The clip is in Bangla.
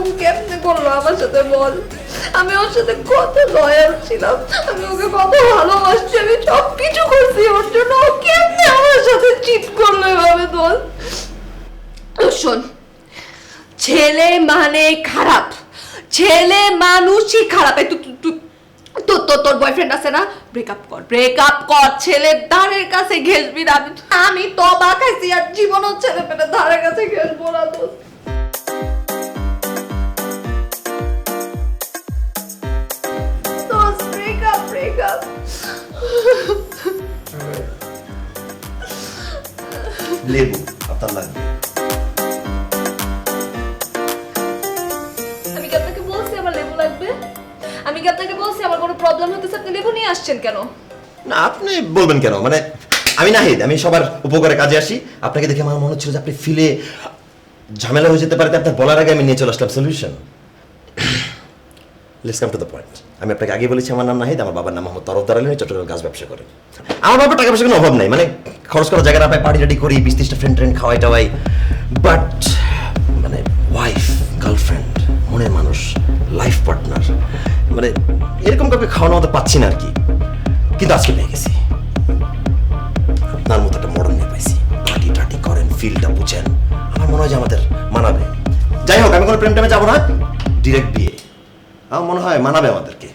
এরকম কেমনে করল আমার সাথে বল? আমি ওর সাথে কত লয়াল ছিলাম। আমি ওকে কত ভালোবাসছি, আমি সব কিছু করছি ওর জন্য। ও কেমনে আমার সাথে চিট করল এভাবে বল? শোন, ছেলে মানে খারাপ, ছেলে মানুষই খারাপ। তুই তুই তোর বয়ফ্রেন্ড আছে না? ব্রেকআপ কর ব্রেকআপ কর। ছেলের ধারের কাছে ঘেসবি না। আমি তো বা খাইছি আর জীবনও ছেলে পেলে ধারের কাছে ঘেসবো না, দোস্ত। লেবু আপনার লাগবে। আমি কি আপনাকে বলছি আমার লেবু লাগবে? আমি কি আপনাকে বলছি আমার কোনো প্রবলেম হতেছে আপনি লেবু নিয়ে আসছেন কেন? না আপনি বলবেন কেন? মানে আমি নাহিদ আমি সবার উপকারে কাজে আসি। আপনাকে দেখে আমার মনে হচ্ছিল যে আপনি ফিলে ঝামেলা হয়ে যেতে পারে আপনার বলার আগে আমি নিয়ে চলে আসলাম solution let's come to the point আমি আপনাকে আগে বলেছি আমার নাম নাহিদ আমার বাবার নাম মোহাম্মদ তরফদার আলী চট্টগ্রাম গাছ ব্যবসা করে। আমার বাবার টাকা পয়সা কোনো অভাব নাই মানে খরচ করার জায়গা না পাই পার্টি টাটি করি, বিশ ত্রিশটা ফ্রেন্ড ট্রেন্ড খাওয়াই টাওয়াই। বাট মানে ওয়াইফ গার্লফ্রেন্ড মনের মানুষ লাইফ পার্টনার মানে এরকম কাউকে খাওয়ানো আমাদের পাচ্ছি না আর কি। কিন্তু আজকে পেয়ে গেছি। আপনার মতো একটা মডার্ন নিয়ে পাইছি। পার্টি টাটি করেন ফিলটা বুঝেন। আমার মনে হয় যে আমাদের মানাবে। যাই হোক, আমি কোনো প্রেম টেমে যাব না। ডিরেক্ট বিয়ে। আমার মনে হয় মানাবে আমাদেরকে।